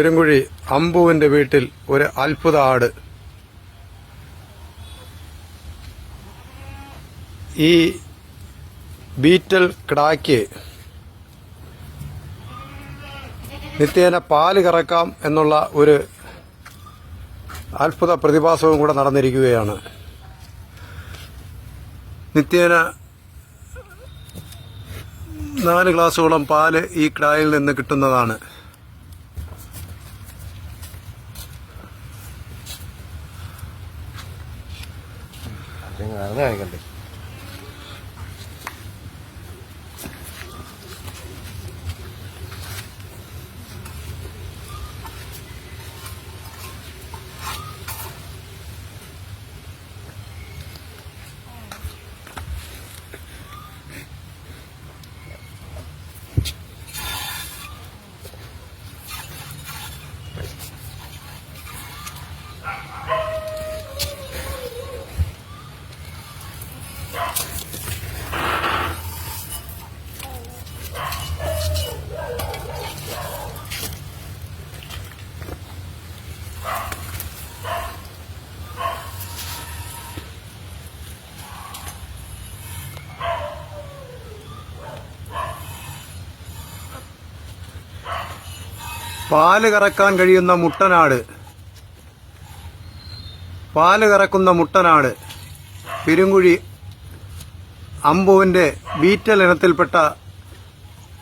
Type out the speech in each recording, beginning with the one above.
പെരുങ്കുഴി അമ്പുവിന്റെ വീട്ടിൽ ഒരു അത്ഭുത ആട്. ഈ ബീറ്റൽ കിടാക്ക് നിത്യേന പാൽ കറക്കാം എന്നുള്ള ഒരു അത്ഭുത പ്രതിഭാസവും കൂടെ നടന്നിരിക്കുകയാണ്. നിത്യേന നാല് ഗ്ലാസ്സോളം പാൽ ഈ കിടായിൽ നിന്ന് കിട്ടുന്നതാണ്. നടന്ന് കാണിക്കണ്ടേ പാൽ കറക്കാൻ കഴിയുന്ന മുട്ടനാട്. പാൽ കറക്കുന്ന മുട്ടനാട്. പെരുങ്കുഴി അമ്പുവിന്റെ ബീറ്റൽ ഇനത്തിൽപ്പെട്ട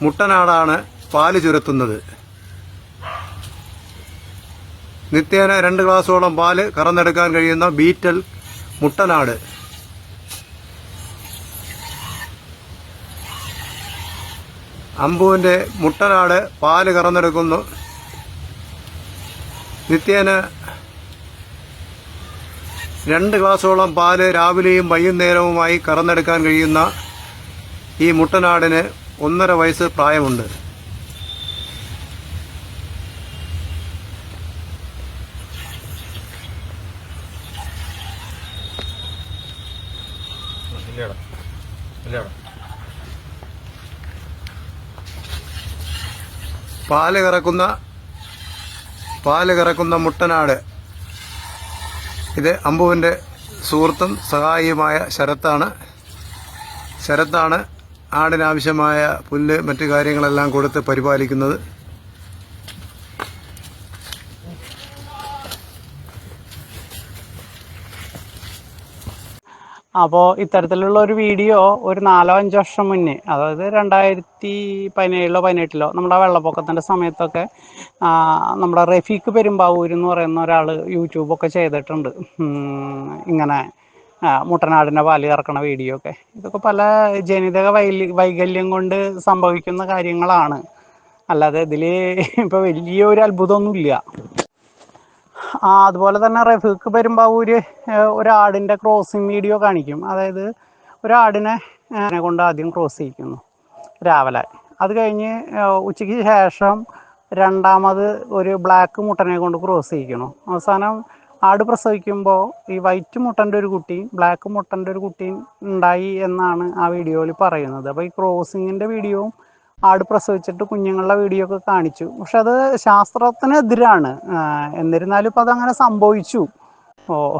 മുട്ടനാടാണ് പാൽ ചുരത്തുന്നത്. നിത്യേന രണ്ട് ഗ്ലാസോളം പാൽ കറന്നെടുക്കാൻ കഴിയുന്ന ബീറ്റൽ മുട്ടനാട്. അമ്പുവിന്റെ മുട്ടനാട് പാൽ കറന്നെടുക്കുന്നു. നിത്യേന രണ്ട് ഗ്ലാസോളം പാൽ രാവിലെയും വൈകുന്നേരവുമായി കറന്നെടുക്കാൻ കഴിയുന്ന ഈ മുട്ടനാടിന് ഒന്നര വയസ്സ് പ്രായമുണ്ട്. പാൽ കറക്കുന്ന പാൽ കറക്കുന്ന മുട്ടനാട്. ഇത് അമ്പുവിന്റെ സുഹൃത്തും സഹായിയുമായ ശരത്താണ്. ശരത്താണ് ആടിനാവശ്യമായ പുല്ല് മറ്റു കാര്യങ്ങളെല്ലാം കൊടുത്ത് പരിപാലിക്കുന്നത്. അപ്പോൾ ഇത്തരത്തിലുള്ള ഒരു വീഡിയോ ഒരു നാലോ അഞ്ചോ വർഷം മുന്നേ അതായത് രണ്ടായിരത്തി പതിനേഴിലോ പതിനെട്ടിലോ നമ്മുടെ വെള്ളപ്പൊക്കത്തിന്റെ സമയത്തൊക്കെ നമ്മുടെ റഫീഖ് പെരുമ്പാവൂർ എന്ന് പറയുന്ന ഒരാൾ യൂട്യൂബൊക്കെ ചെയ്തിട്ടുണ്ട്. ഇങ്ങനെ മുട്ടനാടിന്റെ പാൽ കറക്കണ വീഡിയോ ഒക്കെ. ഇതൊക്കെ പല ജനിതക വൈകല്യം കൊണ്ട് സംഭവിക്കുന്ന കാര്യങ്ങളാണ്. അല്ലാതെ ഇതിൽ ഇപ്പോൾ വലിയൊരു അത്ഭുതമൊന്നുമില്ല. അതുപോലെ തന്നെ റഫീഖ് പെരുമ്പാവൂര് ഒരു ഒരാടിന്റെ ക്രോസിങ് വീഡിയോ കാണിക്കും. അതായത് ഒരാടിനെ കൊണ്ട് ആദ്യം ക്രോസ് ചെയ്യിക്കുന്നു രാവിലെ അത് കഴിഞ്ഞ് ഉച്ചയ്ക്ക് ശേഷം രണ്ടാമത് ഒരു ബ്ലാക്ക് മുട്ടനെ കൊണ്ട് ക്രോസ് ചെയ്യിക്കണം അവസാനം ആട് പ്രസവിക്കുമ്പോൾ ഈ വൈറ്റ് മുട്ടന്റെ ഒരു കുട്ടിയും ബ്ലാക്ക് മുട്ടന്റെ ഒരു കുട്ടിയും ഉണ്ടായി എന്നാണ് ആ വീഡിയോയിൽ പറയുന്നത്. അപ്പോൾ ഈ ക്രോസിങ്ങിന്റെ വീഡിയോവും ആട് പ്രസവിച്ചിട്ട് കുഞ്ഞുങ്ങളുടെ വീഡിയോ ഒക്കെ കാണിച്ചു. പക്ഷെ അത് ശാസ്ത്രത്തിനെതിരാണ്. എന്നിരുന്നാലും ഇപ്പം അതങ്ങനെ സംഭവിച്ചു. ഓ.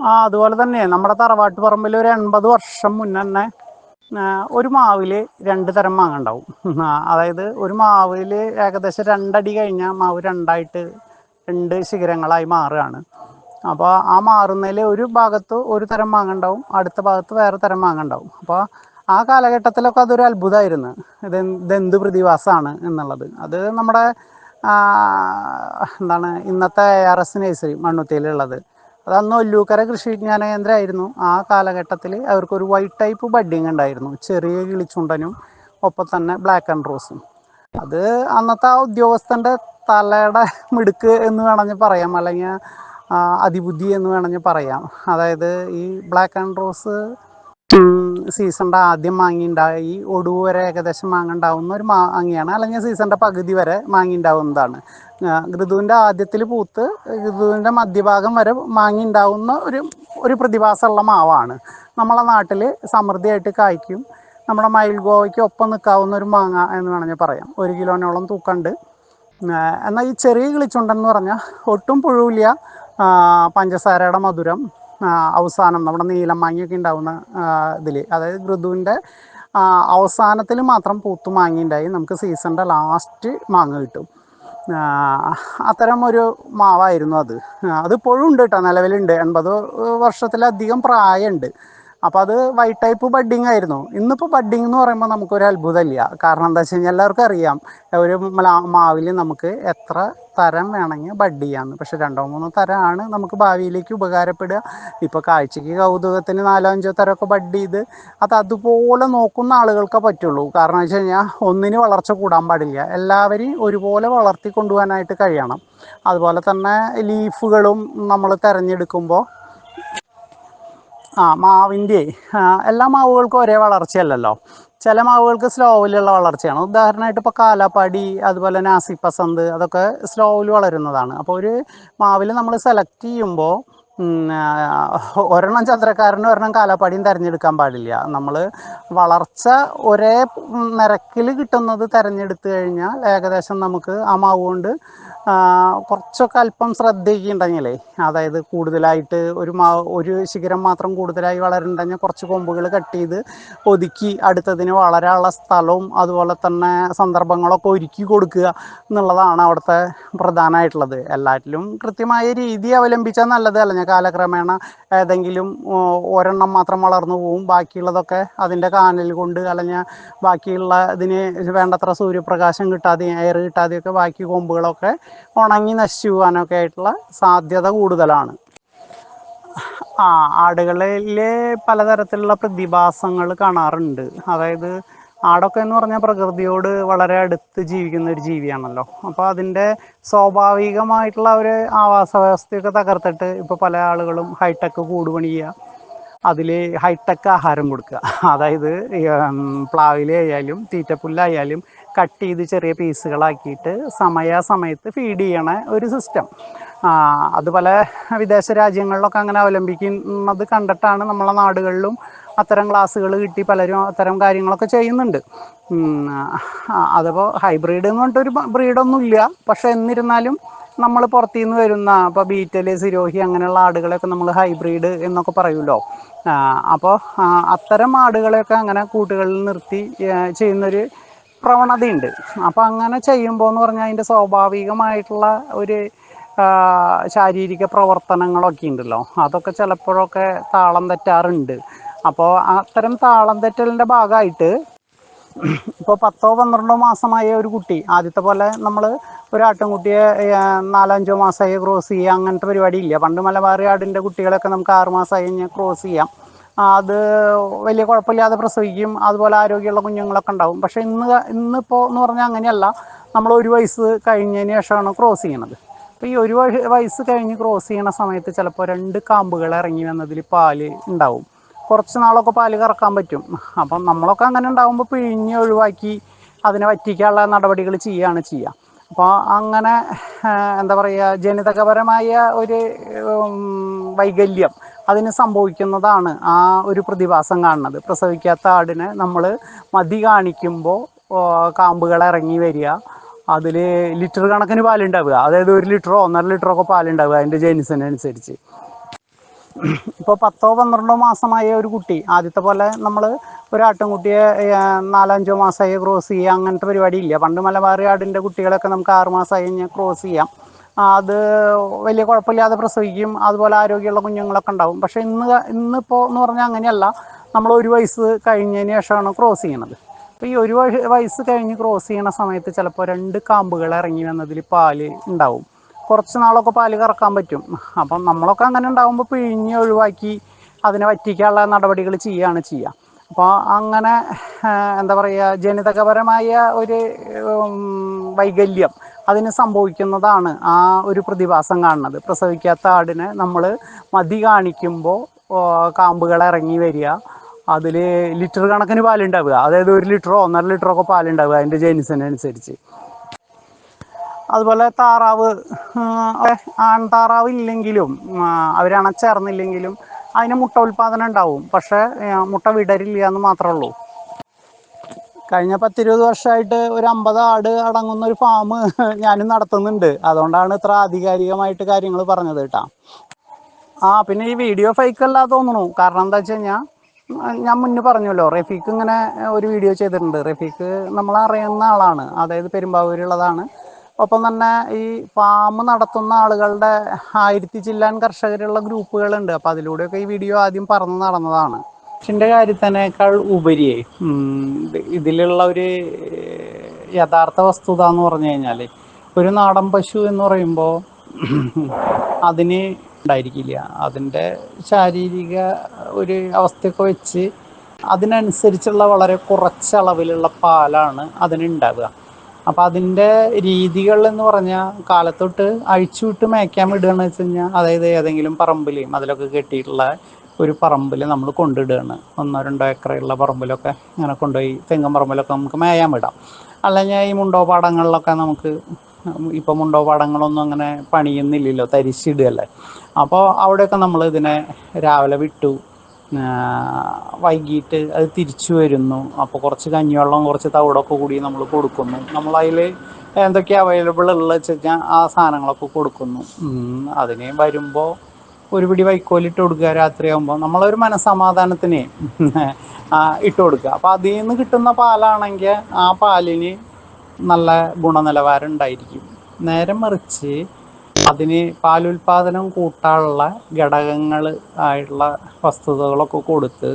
ആ അതുപോലെ തന്നെ നമ്മുടെ തറവാട്ട് പറമ്പിൽ ഒരു എൺപത് വർഷം മുന്നേ തന്നെ ഒരു മാവിൽ രണ്ട് തരം മാങ്ങ ഉണ്ടാവും. അതായത് ഒരു മാവിൽ ഏകദേശം രണ്ടടി കഴിഞ്ഞാൽ മാവ് രണ്ടായിട്ട് രണ്ട് ശിഖരങ്ങളായി മാറുകയാണ്. അപ്പോൾ ആ മാറുന്നതിൽ ഒരു ഭാഗത്ത് ഒരു തരം മാങ്ങ ഉണ്ടാവും അടുത്ത ഭാഗത്ത് വേറെ തരം മാങ്ങ ഉണ്ടാവും. അപ്പോൾ ആ കാലഘട്ടത്തിലൊക്കെ അതൊരു അത്ഭുതമായിരുന്നു ഇത് ഇതെന്ത് പ്രതിഭാസമാണ് എന്നുള്ളത്. അത് നമ്മുടെ എന്താണ് ഇന്നത്തെ എ ആർ എസ് നഴ്സറി മണ്ണുത്തിയിലുള്ളത്. അത് അന്ന് ഒല്ലൂക്കര കൃഷി വിജ്ഞാന കേന്ദ്രമായിരുന്നു. ആ കാലഘട്ടത്തിൽ അവർക്കൊരു വൈറ്റ് ടൈപ്പ് ബഡ്ഡിങ് ഉണ്ടായിരുന്നു. ചെറിയ കിളിച്ചുണ്ടനും ഒപ്പം തന്നെ ബ്ലാക്ക് ആൻഡ് റോസും അത് അന്നത്തെ ആ ഉദ്യോഗസ്ഥന്റെ തലയുടെ മിടുക്ക് എന്ന് വേണമെങ്കിൽ പറയാം. അല്ലെങ്കിൽ അതിബുദ്ധി എന്ന് വേണമെങ്കിൽ പറയാം. അതായത് ഈ ബ്ലാക്ക് ആൻഡ് റോസ് സീസണിന്റെ ആദ്യം മാങ്ങ ഈ ഒടുവ് വരെ ഏകദേശം മാങ്ങ ഉണ്ടാവുന്ന ഒരു മാങ്ങയാണ് അല്ലെങ്കിൽ സീസണിന്റെ പകുതി വരെ മാങ്ങ ഉണ്ടാവുന്നതാണ് ഋതുവിന്റെ ആദ്യത്തിൽ പൂത്ത് ഋതുവിന്റെ മധ്യഭാഗം വരെ മാങ്ങ ഉണ്ടാവുന്ന ഒരു ഒരു പ്രതിഭാസമുള്ള മാവാണ്. നമ്മളെ നാട്ടിൽ സമൃദ്ധിയായിട്ട് കായ്ക്കും. നമ്മുടെ മയിൽ ഗോവയ്ക്ക് ഒപ്പം നിൽക്കാവുന്ന ഒരു മാങ്ങ എന്ന് വേണമെങ്കിൽ പറയാം. ഒരു കിലോനോളം തൂക്കമുണ്ട് എന്നാൽ ഈ ചെറിയ കിളിച്ചുണ്ടെന്ന് പറഞ്ഞാൽ ഒട്ടും പുഴുവില്ല പഞ്ചസാരയുടെ മധുരം. അവസാനം നമ്മുടെ നീലം മാങ്ങയൊക്കെ ഉണ്ടാവുന്ന ഇതിൽ അതായത് ഋതുവിന്റെ അവസാനത്തിൽ മാത്രം പൂത്തു മാങ്ങ ഉണ്ടായി നമുക്ക് സീസണിന്റെ ലാസ്റ്റ് മാങ്ങ കിട്ടും. അത്തരം ഒരു മാവായിരുന്നു അത്. അതിപ്പോഴും ഉണ്ട് കേട്ടോ നിലവിലുണ്ട്. എൺപത് വർഷത്തിലധികം പ്രായമുണ്ട്. അപ്പം അത് വൈറ്റ് ടൈപ്പ് ബഡ്ഡിങ് ആയിരുന്നു. ഇന്നിപ്പോൾ ബഡ്ഡിങ് എന്ന് പറയുമ്പോൾ നമുക്കൊരു അത്ഭുതമില്ല. കാരണം എന്താ വെച്ച് കഴിഞ്ഞാൽ എല്ലാവർക്കും അറിയാം. ഒരു മാവിൽ നമുക്ക് എത്ര തരം വേണമെങ്കിൽ ബഡ് ചെയ്യാമെന്ന് പക്ഷെ രണ്ടോ മൂന്നോ തരമാണ് നമുക്ക് ഭാവിയിലേക്ക് ഉപകാരപ്പെടുക. ഇപ്പോൾ കാഴ്ചയ്ക്ക് കൗതുകത്തിന് നാലോ അഞ്ചോ തരമൊക്കെ ബഡ് ചെയ്ത് അത് അതുപോലെ നോക്കുന്ന ആളുകൾക്കേ പറ്റുള്ളൂ. കാരണം വെച്ച് കഴിഞ്ഞാൽ ഒന്നിന് വളർച്ച കൂടാൻ പാടില്ല. എല്ലാവരെയും ഒരുപോലെ വളർത്തി കൊണ്ടുപോകാനായിട്ട് കഴിയണം. അതുപോലെ തന്നെ ലീഫുകളും നമ്മൾ തിരഞ്ഞെടുക്കുമ്പോൾ ആ മാവിന്റെ എല്ലാ മാവുകൾക്കും ഒരേ വളർച്ചയല്ലല്ലോ. ചില മാവുകൾക്ക് സ്ലോവിലുള്ള വളർച്ചയാണ്. ഉദാഹരണമായിട്ട് ഇപ്പോൾ കാലാപ്പാടി അതുപോലെ നാസി പസന്ത് അതൊക്കെ സ്ലോവിൽ വളരുന്നതാണ്. അപ്പോൾ ഒരു മാവിൽ നമ്മൾ സെലക്ട് ചെയ്യുമ്പോൾ ഒരെണ്ണം ചന്ദ്രക്കാരനും ഒരെണ്ണം കാലാപ്പാടിയും തിരഞ്ഞെടുക്കാൻ പാടില്ല. നമ്മൾ വളർച്ച ഒരേ നിരക്കിൽ കിട്ടുന്നത് തിരഞ്ഞെടുത്തു കഴിഞ്ഞാൽ ഏകദേശം നമുക്ക് ആ മാവ് കൊണ്ട് കുറച്ചൊക്കെ അല്പം ശ്രദ്ധിക്കുന്നുണ്ടെങ്കിലേ അതായത് കൂടുതലായിട്ട് ഒരു മാ ഒരു ശിഖരം മാത്രം കൂടുതലായി വളരുന്നുണ്ടെങ്കിൽ കുറച്ച് കൊമ്പുകൾ കട്ട് ചെയ്ത് ഒതുക്കി അടുത്തതിന് വളരാനുള്ള സ്ഥലവും അതുപോലെ തന്നെ സന്ദർഭങ്ങളൊക്കെ ഒരുക്കി കൊടുക്കുക എന്നുള്ളതാണ് അവിടുത്തെ പ്രധാനമായിട്ടുള്ളത്. എല്ലാറ്റിലും കൃത്യമായ രീതി അവലംബിച്ചാൽ നല്ലത് അല്ലെങ്കിൽ കാലക്രമേണ ഏതെങ്കിലും ഒരെണ്ണം മാത്രം വളർന്നു പോവും ബാക്കിയുള്ളതൊക്കെ അതിന്റെ കാനൽ കൊണ്ട് അല്ലെങ്കിൽ ബാക്കിയുള്ള ഇതിന് വേണ്ടത്ര സൂര്യപ്രകാശം കിട്ടാതെ എയർ കിട്ടാതെയൊക്കെ ബാക്കി കൊമ്പുകളൊക്കെ ഉണങ്ങി നശിച്ചു പോകാനൊക്കെ ആയിട്ടുള്ള സാധ്യത കൂടുതലാണ്. ആ ആടുകളിൽ പലതരത്തിലുള്ള പ്രതിഭാസങ്ങൾ കാണാറുണ്ട്. അതായത് ആടൊക്കെ എന്ന് പറഞ്ഞാൽ പ്രകൃതിയോട് വളരെ അടുത്ത് ജീവിക്കുന്ന ഒരു ജീവിയാണല്ലോ. അപ്പോൾ അതിന്റെ സ്വാഭാവികമായിട്ടുള്ള ഒരു ആവാസ വ്യവസ്ഥയൊക്കെ തകർത്തിട്ട് ഇപ്പോൾ പല ആളുകളും ഹൈടെക് കൂട് പണിയുക അതിൽ ഹൈടെക് ആഹാരം കൊടുക്കുക. അതായത് പ്ലാവിലായാലും തീറ്റപ്പുല്ലായാലും കട്ട് ചെയ്ത് ചെറിയ പീസുകളാക്കിയിട്ട് സമയാസമയത്ത് ഫീഡ് ചെയ്യണ ഒരു സിസ്റ്റം അത് പല വിദേശ രാജ്യങ്ങളിലൊക്കെ അങ്ങനെ അവലംബിക്കുന്നത് കണ്ടിട്ടാണ് നമ്മളെ നാടുകളിലും അത്തരം ക്ലാസ്സുകൾ കിട്ടി പലരും അത്തരം കാര്യങ്ങളൊക്കെ ചെയ്യുന്നുണ്ട്. അതിപ്പോൾ ഹൈബ്രിഡ് എന്ന് പറഞ്ഞിട്ടൊരു ബ്രീഡൊന്നുമില്ല പക്ഷെ എന്നിരുന്നാലും നമ്മൾ പുറത്തു നിന്ന് വരുന്ന ഇപ്പോൾ ബീറ്റൽ സിരോഹി അങ്ങനെയുള്ള ആടുകളെയൊക്കെ നമ്മൾ ഹൈബ്രിഡ് എന്നൊക്കെ പറയുമല്ലോ. അപ്പോൾ അത്തരം ആടുകളെയൊക്കെ അങ്ങനെ കൂട്ടുകളിൽ നിർത്തി ചെയ്യുന്നൊരു പ്രവണതയുണ്ട്. അപ്പോൾ അങ്ങനെ ചെയ്യുമ്പോൾ എന്ന് പറഞ്ഞാൽ അതിന്റെ സ്വാഭാവികമായിട്ടുള്ള ഒരു ശാരീരിക പ്രവർത്തനങ്ങളൊക്കെ ഉണ്ടല്ലോ. അതൊക്കെ ചിലപ്പോഴൊക്കെ താളം തെറ്റാറുണ്ട്. അപ്പോൾ അത്തരം താളം തെറ്റലിന്റെ ഭാഗമായിട്ട് ഇപ്പോൾ പത്തോ പന്ത്രണ്ടോ മാസമായ ഒരു കുട്ടി ആദ്യത്തെ പോലെ നമ്മൾ ഒരു ആട്ടിൻകുട്ടിയെ നാലഞ്ചോ മാസമായി ക്രോസ് ചെയ്യുക അങ്ങനത്തെ പരിപാടി ഇല്ല പണ്ട് മലബാറി ആടിന്റെ കുട്ടികളൊക്കെ നമുക്ക് ആറ് മാസമായി കഴിഞ്ഞാൽ ക്രോസ് ചെയ്യാം. അത് വലിയ കുഴപ്പമില്ലാതെ പ്രസവിക്കും. അതുപോലെ ആരോഗ്യമുള്ള കുഞ്ഞുങ്ങളൊക്കെ ഉണ്ടാവും. പക്ഷേ ഇന്ന് ഇന്നിപ്പോൾ എന്ന് പറഞ്ഞാൽ അങ്ങനെയല്ല. നമ്മൾ ഒരു വയസ്സ് കഴിഞ്ഞതിന് ശേഷമാണ് ക്രോസ് ചെയ്യണത്. അപ്പോൾ ഈ ഒരു വയസ്സ് കഴിഞ്ഞ് ക്രോസ് ചെയ്യണ സമയത്ത് ചിലപ്പോൾ രണ്ട് കാമ്പുകൾ ഇറങ്ങി വന്നതിൽ പാൽ ഉണ്ടാവും. കുറച്ച് നാളൊക്കെ പാൽ കറക്കാൻ പറ്റും. അപ്പം നമ്മളൊക്കെ അങ്ങനെ ഉണ്ടാകുമ്പോൾ പിഴിഞ്ഞ് ഒഴിവാക്കി അതിനെ വറ്റിക്കാനുള്ള നടപടികൾ ചെയ്യുകയാണ് ചെയ്യുക അപ്പോൾ അങ്ങനെ എന്താ പറയുക ജനിതകപരമായ ഒരു വൈകല്യം അതിന് സംഭവിക്കുന്നതാണ് ആ ഒരു പ്രതിഭാസം കാണുന്നത്. പ്രസവിക്കാത്ത ആടിനെ നമ്മൾ മതി കാണിക്കുമ്പോൾ കാമ്പുകൾ ഇറങ്ങി വരിക. അതിൽ ലിറ്റർ കണക്കിന് പാലുണ്ടാവുക. അതായത് ഒരു ലിറ്ററോ ഒന്നര ലിറ്ററോ ഒക്കെ പാലുണ്ടാവുക അതിന്റെ ജനിസിനനുസരിച്ച്. ഇപ്പോൾ പത്തോ പന്ത്രണ്ടോ മാസമായ ഒരു കുട്ടി ആദ്യത്തെ പോലെ നമ്മൾ ഒരു ആട്ടിൻകുട്ടിയെ നാലഞ്ചോ മാസമായി ക്രോസ് ചെയ്യുക അങ്ങനത്തെ പരിപാടി ഇല്ല പണ്ട് മലബാറി ആടിന്റെ കുട്ടികളൊക്കെ നമുക്ക് ആറ് മാസമായി കഴിഞ്ഞാൽ ക്രോസ് ചെയ്യാം. അത് വലിയ കുഴപ്പമില്ലാതെ പ്രസവിക്കും. അതുപോലെ ആരോഗ്യമുള്ള കുഞ്ഞുങ്ങളൊക്കെ ഉണ്ടാവും. പക്ഷേ ഇന്ന് ഇന്നിപ്പോൾ എന്ന് പറഞ്ഞാൽ അങ്ങനെയല്ല. നമ്മൾ ഒരു വയസ്സ് കഴിഞ്ഞതിന് ശേഷമാണ് ക്രോസ് ചെയ്യണത്. അപ്പോൾ ഈ ഒരു വയ- വയസ്സ് കഴിഞ്ഞ് ക്രോസ് ചെയ്യണ സമയത്ത് ചിലപ്പോൾ രണ്ട് കാമ്പുകൾ ഇറങ്ങി വന്നതിൽ പാൽ ഉണ്ടാവും. കുറച്ച് നാളൊക്കെ പാൽ കറക്കാൻ പറ്റും. അപ്പം നമ്മളൊക്കെ അങ്ങനെ ഉണ്ടാകുമ്പോൾ പിഴിഞ്ഞ് ഒഴിവാക്കി അതിനെ വറ്റിക്കാനുള്ള നടപടികൾ ചെയ്യുകയാണ് ചെയ്യുക അപ്പോൾ അങ്ങനെ എന്താ പറയുക ജനിതകപരമായ ഒരു വൈകല്യം അതിന് സംഭവിക്കുന്നതാണ് ആ ഒരു പ്രതിഭാസം കാണുന്നത്. പ്രസവിക്കാത്ത ആടിനെ നമ്മൾ മതി കാണിക്കുമ്പോൾ കാമ്പുകൾ ഇറങ്ങി വരിക. അതിൽ ലിറ്റർ കണക്കിന് പാലുണ്ടാവുക. അതായത് ഒരു ലിറ്ററോ ഒന്നര ലിറ്ററോ ഒക്കെ പാലുണ്ടാവുക അതിന്റെ ജനുസിനനുസരിച്ച്. അതുപോലെ താറാവ് ആൺ താറാവ് ഇല്ലെങ്കിലും അവരണച്ചേർന്നില്ലെങ്കിലും അതിന് മുട്ട ഉൽപ്പാദനം ഉണ്ടാവും. പക്ഷെ മുട്ട വിടരില്ല എന്ന് മാത്രമേ ഉള്ളൂ. കഴിഞ്ഞ പത്തിരുപത് വർഷമായിട്ട് ഒരു അമ്പത് ആട് അടങ്ങുന്ന ഒരു ഫാം ഞാനും നടത്തുന്നുണ്ട്. അതുകൊണ്ടാണ് ഇത്ര ആധികാരികമായിട്ട് കാര്യങ്ങൾ പറഞ്ഞത് കേട്ടാ. ആ പിന്നെ ഈ വീഡിയോ ഫൈക്ക് അല്ല തോന്നുന്നു. കാരണം എന്താ വെച്ച് കഴിഞ്ഞാൽ ഞാൻ മുന്നേ പറഞ്ഞല്ലോ റഫീഖ് ഇങ്ങനെ ഒരു വീഡിയോ ചെയ്തിട്ടുണ്ട്. റഫീഖ് നമ്മൾ അറിയുന്ന ആളാണ്. അതായത് പെരുമ്പാവൂരുള്ളതാണ് ഒപ്പം തന്നെ ഈ ഫാം നടത്തുന്ന ആളുകളുടെ ആയിരത്തി ചില്ലാൻ കർഷകരുള്ള ഗ്രൂപ്പുകളുണ്ട്. അപ്പം അതിലൂടെയൊക്കെ ഈ വീഡിയോ ആദ്യം പറന്ന് നടന്നതാണ്. കൃഷിന്റെ കാര്യത്തിനേക്കാൾ ഉപരിയെ ഇതിലുള്ള ഒരു യഥാർത്ഥ വസ്തുത എന്ന് പറഞ്ഞു കഴിഞ്ഞാൽ ഒരു നാടൻ പശു എന്ന് പറയുമ്പോൾ അതിന് ഉണ്ടായിരിക്കില്ല. അതിന്റെ ശാരീരിക ഒരു അവസ്ഥയൊക്കെ വെച്ച് അതിനനുസരിച്ചുള്ള വളരെ കുറച്ച് അളവിലുള്ള പാലാണ് അതിനുണ്ടാവുക അപ്പോൾ അതിന്റെ രീതികൾ എന്ന് പറഞ്ഞാൽ കാലത്തൊട്ട് അഴിച്ചു വിട്ട് മേയ്ക്കാൻ വിടുകയെന്ന് വെച്ച് കഴിഞ്ഞാൽ അതായത് ഏതെങ്കിലും പറമ്പിൽ അതിലൊക്കെ കെട്ടിയിട്ടുള്ള ഒരു പറമ്പിൽ നമ്മൾ കൊണ്ടിടുകയാണ് ഒന്നോ രണ്ടോ ഏക്കറുള്ള പറമ്പിലൊക്കെ ഇങ്ങനെ കൊണ്ടുപോയി തെങ്ങും പറമ്പിലൊക്കെ നമുക്ക് മേയാൻ വിടാം. അല്ലെങ്കിൽ ഈ മുണ്ടോ പാടങ്ങളിലൊക്കെ നമുക്ക് ഇപ്പം മുണ്ടോ പാടങ്ങളൊന്നും അങ്ങനെ പണിയുന്നില്ലല്ലോ തരിച്ചിടുകയല്ലേ അപ്പോൾ അവിടെയൊക്കെ നമ്മൾ ഇതിനെ രാവിലെ വിട്ടു. വൈകിട്ട് അത് തിരിച്ചു വരുന്നു. അപ്പോൾ കുറച്ച് കഞ്ഞിവെള്ളം കുറച്ച് തവിടൊക്കെ കൂടി നമ്മൾ കൊടുക്കുന്നു. നമ്മൾ നമ്മളതിൽ എന്തൊക്കെ അവൈലബിൾ ഉള്ളത് വെച്ച് കഴിഞ്ഞാൽ ആ സാധനങ്ങളൊക്കെ കൊടുക്കുന്നു. അതിനെ വരുമ്പോൾ ഒരു പിടി വൈക്കോലിട്ട് കൊടുക്കുക രാത്രിയാകുമ്പോൾ നമ്മളൊരു മനസ്സമാധാനത്തിന് ഇട്ട് കൊടുക്കുക. അപ്പോൾ അതിൽ നിന്ന് കിട്ടുന്ന പാലാണെങ്കിൽ ആ പാലിന് നല്ല ഗുണനിലവാരം ഉണ്ടായിരിക്കും. നേരെ മറിച്ച് അതിന് പാലുൽപാദനം കൂട്ടാനുള്ള ഘടകങ്ങൾ ആയിട്ടുള്ള വസ്തുതകളൊക്കെ കൊടുത്ത്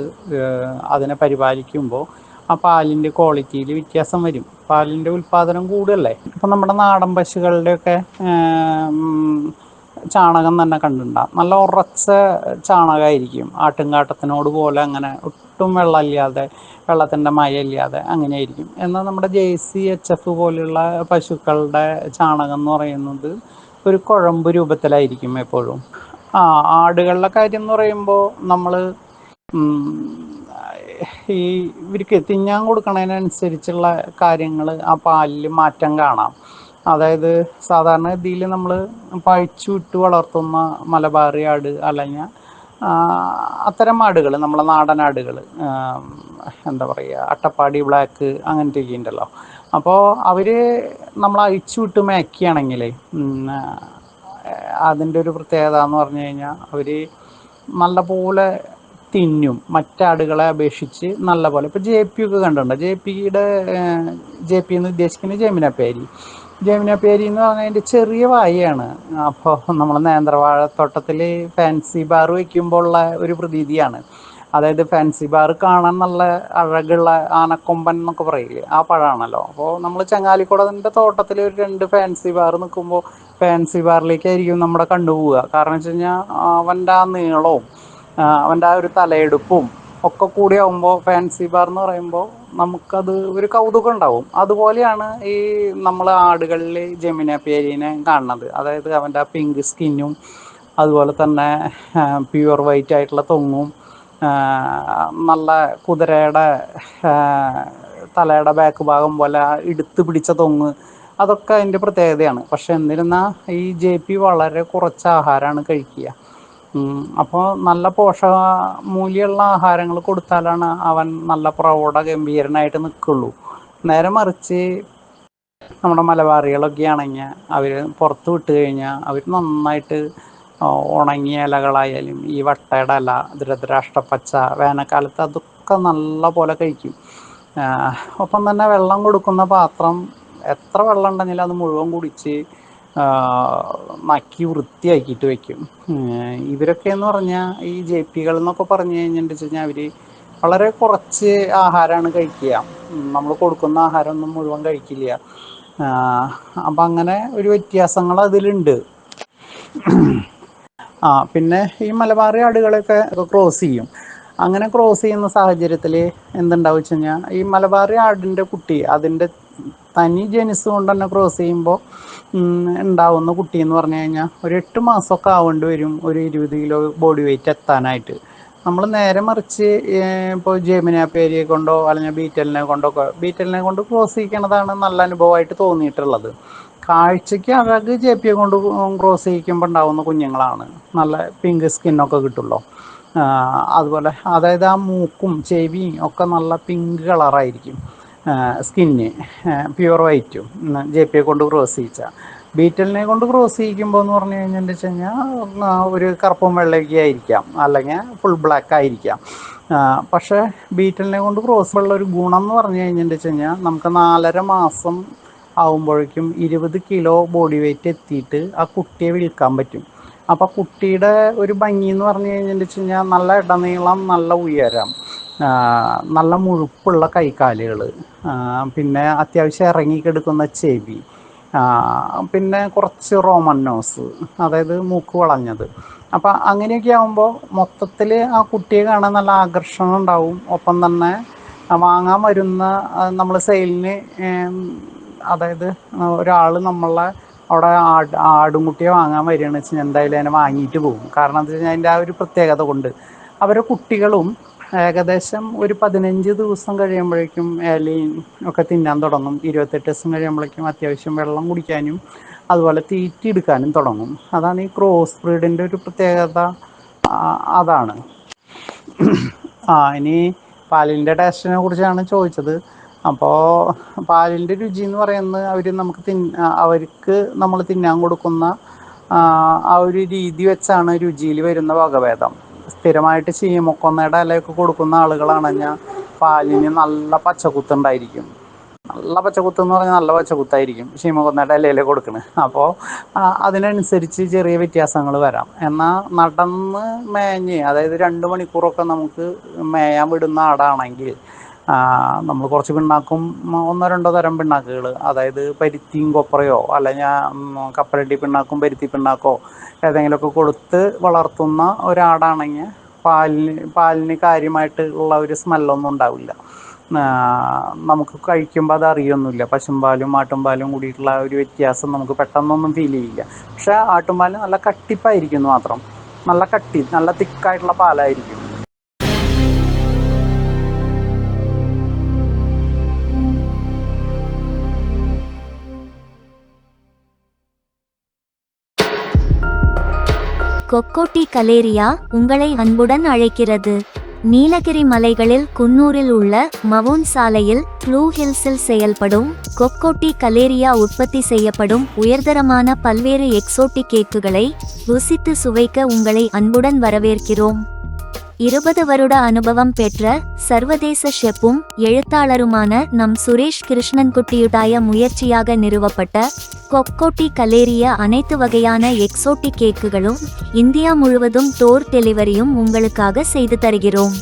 അതിനെ പരിപാലിക്കുമ്പോൾ ആ പാലിന്റെ ക്വാളിറ്റിയിൽ വ്യത്യാസം വരും. പാലിന്റെ ഉൽപാദനം കൂടുതലല്ലേ ഇപ്പം നമ്മുടെ നാടൻ പശുക്കളുടെയൊക്കെ ചാണകം തന്നെ കണ്ടിട്ടുണ്ടാകും നല്ല ഉറച്ച ചാണകമായിരിക്കും ആട്ടുംകാട്ടത്തിനോട് പോലെ അങ്ങനെ ഒട്ടും വെള്ളമില്ലാതെ വെള്ളത്തിന്റെ മയമില്ലാതെ അങ്ങനെയായിരിക്കും. എന്നാൽ നമ്മുടെ ജെ സി എച്ച് എഫ് പോലെയുള്ള പശുക്കളുടെ ചാണകം എന്ന് പറയുന്നത് ഒരു കുഴമ്പ് രൂപത്തിലായിരിക്കും എപ്പോഴും. ആ ആടുകളുടെ കാര്യം എന്ന് പറയുമ്പോൾ നമ്മൾ ഈ ഇവർക്ക് തിന്നാൻ കൊടുക്കണതിനനുസരിച്ചുള്ള കാര്യങ്ങൾ ആ പാലിൽ മാറ്റം കാണാം. അതായത് സാധാരണ ഗതിയിൽ നമ്മൾ പഴിച്ചു വിട്ട് വളർത്തുന്ന മലബാറി ആട് അല്ലെങ്കിൽ അത്തരം ആടുകൾ നമ്മളെ നാടൻ ആടുകൾ എന്താ പറയുക അട്ടപ്പാടി ബ്ലാക്ക് അങ്ങനത്തെയൊക്കെ ഉണ്ടല്ലോ. അപ്പോൾ അവർ നമ്മൾ അഴിച്ചു വിട്ട് മേക്കുകയാണെങ്കിൽ അതിന്റെ ഒരു പ്രത്യേകത എന്ന് പറഞ്ഞു കഴിഞ്ഞാൽ അവർ നല്ലപോലെ തിന്നും മറ്റാടുകളെ അപേക്ഷിച്ച് നല്ലപോലെ ഇപ്പോൾ ജെ പി ഒക്കെ കണ്ടിട്ടുണ്ട്? ജെ പിയുടെ ജെ പി എന്ന് ഉദ്ദേശിക്കുന്നത് ജമിനപ്പേരി ജമിനപ്പേരി എന്ന് പറഞ്ഞാൽ അതിന്റെ ചെറിയ വായയാണ്. അപ്പോൾ നമ്മൾ നേന്ത്രവാഴത്തോട്ടത്തിൽ ഫാൻസി ബാർ വയ്ക്കുമ്പോൾ ഉള്ള ഒരു പ്രതീതിയാണ്. അതായത് ഫാൻസി ബാർ കാണാൻ നല്ല അഴകുള്ള ആനക്കൊമ്പൻ എന്നൊക്കെ പറയില്ലേ? ആ പഴമാണല്ലോ അപ്പോൾ നമ്മൾ ചങ്ങാലിക്കുടത്തിന്റെ തോട്ടത്തിൽ ഒരു രണ്ട് ഫാൻസി ബാർ നിൽക്കുമ്പോൾ ഫാൻസി ബാറിലേക്കായിരിക്കും നമ്മുടെ കണ്ടുപോവുക കാരണം വെച്ച് കഴിഞ്ഞാൽ അവന്റെ ആ നീളവും അവന്റെ ആ ഒരു തലയെടുപ്പും ഒക്കെ കൂടി ആകുമ്പോൾ ഫാൻസി ബാർ എന്ന് പറയുമ്പോൾ നമുക്കത് ഒരു കൗതുകം ഉണ്ടാവും. അതുപോലെയാണ് ഈ നമ്മൾ ആടുകളിൽ ജമിന പേരിനെ കാണുന്നത്. അതായത് അവന്റെ ആ പിങ്ക് സ്കിന്നും അതുപോലെ തന്നെ പ്യുവർ വൈറ്റ് ആയിട്ടുള്ള തൊങ്ങും നല്ല കുതിരയുടെ തലയുടെ ബാക്ക് ഭാഗം പോലെ എടുത്തു പിടിച്ച തൊങ്ങ്. അതൊക്കെ അതിന്റെ പ്രത്യേകതയാണ്. പക്ഷെ എന്നിരുന്നാൽ ഈ ജെ പി വളരെ കുറച്ച് ആഹാരമാണ് കഴിക്കുക. അപ്പോൾ നല്ല പോഷക മൂല്യമുള്ള ആഹാരങ്ങൾ കൊടുത്താലാണ് അവൻ നല്ല പ്രൗഢ ഗംഭീരനായിട്ട് നിൽക്കുള്ളൂ. നേരെ മറിച്ച് നമ്മുടെ മലബാറികളൊക്കെ ആണെങ്കിൽ അവർ പുറത്ത് വിട്ട് കഴിഞ്ഞാൽ അവർ നന്നായിട്ട് ഉണങ്ങിയ ഇലകളായാലും ഈ വട്ടയുടെ ഇല ധൃതരാഷ്ട്രപ്പച്ച വേനൽക്കാലത്ത് അതൊക്കെ നല്ല പോലെ കഴിക്കും ഒപ്പം തന്നെ വെള്ളം കൊടുക്കുന്ന പാത്രം എത്ര വെള്ളം ഉണ്ടെങ്കിലും അത് മുഴുവൻ കുടിച്ച് നക്കി വൃത്തിയാക്കിയിട്ട് വെക്കും. ഇവരൊക്കെ എന്ന് പറഞ്ഞാൽ ഈ ജെ പികൾ എന്നൊക്കെ പറഞ്ഞു കഴിഞ്ഞിട്ട് കഴിഞ്ഞാൽ അവർ വളരെ കുറച്ച് ആഹാരമാണ് കഴിക്കുക. നമ്മൾ കൊടുക്കുന്ന ആഹാരമൊന്നും മുഴുവൻ കഴിക്കില്ല. അപ്പം അങ്ങനെ ഒരു വ്യത്യാസങ്ങൾ അതിലുണ്ട്. ആ പിന്നെ ഈ മലബാറി ആടുകളൊക്കെ ക്രോസ് ചെയ്യും. അങ്ങനെ ക്രോസ് ചെയ്യുന്ന സാഹചര്യത്തിൽ എന്തുണ്ടാവും വെച്ച് കഴിഞ്ഞാൽ ഈ മലബാറി ആടിന്റെ കുട്ടി അതിന്റെ തനി ജനിസ് കൊണ്ട് തന്നെ ക്രോസ് ചെയ്യുമ്പോൾ ഉണ്ടാവുന്ന കുട്ടി എന്ന് പറഞ്ഞു കഴിഞ്ഞാൽ ഒരു എട്ട് മാസമൊക്കെ ആവേണ്ടി വരും ഒരു ഇരുപത് കിലോ ബോഡി വെയിറ്റ് എത്താനായിട്ട്. നമ്മൾ നേരെ മറിച്ച് ഇപ്പോൾ ജെമിന പേരിയെ കൊണ്ടോ അല്ലെങ്കിൽ ബീറ്റലിനെ കൊണ്ടോ ബീറ്റലിനെ കൊണ്ട് ക്രോസ് ചെയ്യിക്കണതാണ് നല്ല അനുഭവമായിട്ട് തോന്നിയിട്ടുള്ളത്. കാഴ്ചയ്ക്ക് അഴക് ജെ പി കൊണ്ട് ക്രോസ് ചെയ്യിക്കുമ്പോൾ ഉണ്ടാവുന്ന കുഞ്ഞുങ്ങളാണ്. നല്ല പിങ്ക് സ്കിന്നൊക്കെ കിട്ടുള്ളൂ. അതുപോലെ അതായത് ആ മൂക്കും ചെവിയും ഒക്കെ നല്ല പിങ്ക് കളറായിരിക്കും സ്കിന്ന് പ്യുവർ വൈറ്റും ജെ പി കൊണ്ട് ക്രോസ് ചെയ്യിച്ച. ബീറ്റലിനെ കൊണ്ട് ക്രോസ് ചെയ്യിക്കുമ്പോൾ എന്ന് പറഞ്ഞു കഴിഞ്ഞാൽ വെച്ച് കഴിഞ്ഞാൽ ഒരു കറുപ്പും വെള്ളയൊക്കെ ആയിരിക്കാം. അല്ലെങ്കിൽ ഫുൾ ബ്ലാക്ക് ആയിരിക്കാം. പക്ഷേ ബീറ്റലിനെ കൊണ്ട് ക്രോസ് ഉള്ള ഒരു ഗുണം എന്ന് പറഞ്ഞു കഴിഞ്ഞാൽ വെച്ച് കഴിഞ്ഞാൽ നമുക്ക് നാലര മാസം ആവുമ്പോഴേക്കും ഇരുപത് കിലോ ബോഡി വെയിറ്റ് എത്തിയിട്ട് ആ കുട്ടിയെ വിൽക്കാൻ പറ്റും. അപ്പോൾ കുട്ടിയുടെ ഒരു ഭംഗി എന്ന് പറഞ്ഞു കഴിഞ്ഞാൽ വെച്ച് കഴിഞ്ഞാൽ നല്ല ഇടനീളം നല്ല ഉയരം നല്ല മുഴുപ്പുള്ള കൈക്കാലുകൾ പിന്നെ അത്യാവശ്യം ഇറങ്ങിക്കെടുക്കുന്ന ചെവി പിന്നെ കുറച്ച് റോമൻ നോസ് അതായത് മൂക്ക് വളഞ്ഞത്. അപ്പം അങ്ങനെയൊക്കെ ആകുമ്പോൾ മൊത്തത്തിൽ ആ കുട്ടിയെ കാണാൻ നല്ല ആകർഷണം ഉണ്ടാവും. ഒപ്പം തന്നെ വാങ്ങാൻ വരുന്ന നമ്മൾ സെയിലിന് അതായത് ഒരാൾ നമ്മളെ അവിടെ ആട് ആടുംകുട്ടിയെ വാങ്ങാൻ വരികയാണെന്ന് വെച്ചാൽ എന്തായാലും അതിനെ വാങ്ങിയിട്ട് പോകും. കാരണം എന്താ വെച്ചാൽ അതിന്റെ ആ ഒരു പ്രത്യേകത കൊണ്ട് അവരെ കുട്ടികളും ഏകദേശം ഒരു പതിനഞ്ച് ദിവസം കഴിയുമ്പോഴേക്കും ഇലയിൽ ഒക്കെ തിന്നാൻ തുടങ്ങും. ഇരുപത്തെട്ട് ദിവസം കഴിയുമ്പോഴേക്കും അത്യാവശ്യം വെള്ളം കുടിക്കാനും അതുപോലെ തീറ്റി എടുക്കാനും തുടങ്ങും. അതാണ് ഈ ക്രോസ് ബ്രീഡിന്റെ ഒരു പ്രത്യേകത അതാണ്. ആ ഇനി പാലിന്റെ ടേസ്റ്റിനെ കുറിച്ചാണ് ചോദിച്ചത്. അപ്പോൾ പാലിന്റെ രുചി എന്ന് പറയുന്നത് അവർ നമുക്ക് തിന് അവർക്ക് നമ്മൾ തിന്നാൻ കൊടുക്കുന്ന ആ, ഒരു രീതി വെച്ചാണ് രുചിയിൽ വരുന്ന വകഭേദം. സ്ഥിരമായിട്ട് ചീമക്കൊന്നയുടെ ഇലയൊക്കെ കൊടുക്കുന്ന ആളുകളാണെങ്കിൽ പാലിന് നല്ല പച്ചക്കുത്തുണ്ടായിരിക്കും. നല്ല പച്ചക്കുത്ത് എന്ന് പറഞ്ഞാൽ നല്ല പച്ചക്കുത്തായിരിക്കും ചീമക്കൊന്നയുടെ ഇലയിൽ കൊടുക്കുന്നത് അപ്പോൾ അതിനനുസരിച്ച് ചെറിയ വ്യത്യാസങ്ങൾ വരാം. എന്നാൽ നടന്ന് മേഞ്ഞ് അതായത് രണ്ട് മണിക്കൂറൊക്കെ നമുക്ക് മേയാൻ വിടുന്ന ആടാണെങ്കിൽ നമ്മൾ കുറച്ച് പിണ്ണാക്കും ഒന്നോ രണ്ടോ തരം പിണ്ണാക്കുകൾ അതായത് പരുത്തിയും കൊപ്രയോ അല്ല ഞാൻ കപ്പലണ്ടി പിണ്ണാക്കും പരുത്തി പിണ്ണാക്കോ ഏതെങ്കിലുമൊക്കെ കൊടുത്ത് വളർത്തുന്ന ഒരാടാണെങ്കിൽ പാലിന് പാലിന് കാര്യമായിട്ട് ഉള്ള ഒരു സ്മെല്ലൊന്നും ഉണ്ടാവില്ല. നമുക്ക് കഴിക്കുമ്പോൾ അത് അറിയൊന്നുമില്ല. പശുമ്പാലും ആട്ടുംപാലും കൂടിയിട്ടുള്ള ഒരു വ്യത്യാസം നമുക്ക് പെട്ടെന്നൊന്നും ഫീൽ ചെയ്യില്ല. പക്ഷേ ആട്ടുംപാൽ നല്ല കട്ടിപ്പായിരിക്കും മാത്രം. നല്ല കട്ടി നല്ല തിക്കായിട്ടുള്ള പാലായിരിക്കും. கொக்கோட்டி கலேரியா உங்களை அன்புடன் அழைக்கிறது. நீலகிரி மலைகளில் குன்னூரில் உள்ள மவுன் சாலையில் ப்ளூ ஹில்ஸில் செயல்படும் கொக்கோட்டி கலேரியா உற்பத்தி செய்யப்படும் உயர்தரமான பல்வேறு எக்ஸோட்டிக் கேக்குகளை ருசித்து சுவைக்க உங்களை அன்புடன் வரவேற்கிறோம். இருபது வருட அனுபவம் பெற்ற சர்வதேச ஷெப்பும் எழுத்தாளருமான நம் சுரேஷ் கிருஷ்ணன்குட்டியுடைய முயற்சியாக நிறுவப்பட்ட கொக்கோட்டி கலேரிய அனைத்து வகையான எக்ஸோட்டிக் கேக்குகளும் இந்தியா முழுவதும் டோர் டெலிவரியும் உங்களுக்காக செய்து தருகிறோம்.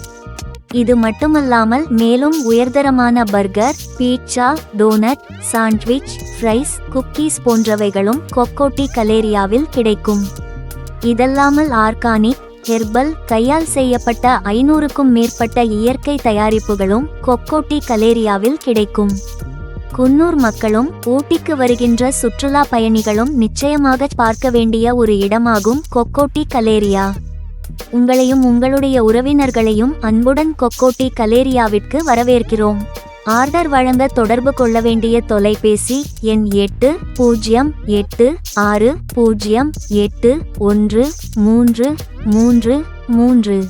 இது மட்டுமல்லாமல் மேலும் உயர்தரமான burger pizza donut sandwich fries cookies போன்றவைகளும் கொக்கோட்டி கலேரியாவில் கிடைக்கும். இதல்லாமல் ஆர்கானிக் ஹெர்பல் கையால் செய்யப்பட்ட ஐநூறுக்கும் மேற்பட்ட இயற்கை தயாரிப்புகளும் கொக்கோட்டி கலேரியாவில் கிடைக்கும். குன்னூர் மக்களும் ஊட்டிக்கு வருகின்ற சுற்றுலா பயணிகளும் நிச்சயமாக பார்க்க வேண்டிய ஒரு இடமாகும் கொக்கோட்டி கலேரியா. உங்களையும் உங்களுடைய உறவினர்களையும் அன்புடன் கொக்கோட்டி கலேரியாவிற்கு வரவேற்கிறோம். ஆர்டர் வழங்க தொடர்பு கொள்ள வேண்டிய தொலைபேசி எண் எட்டு பூஜ்ஜியம் எட்டு ஆறு பூஜ்ஜியம் எட்டு ஒன்று மூன்று மூன்று மூன்று.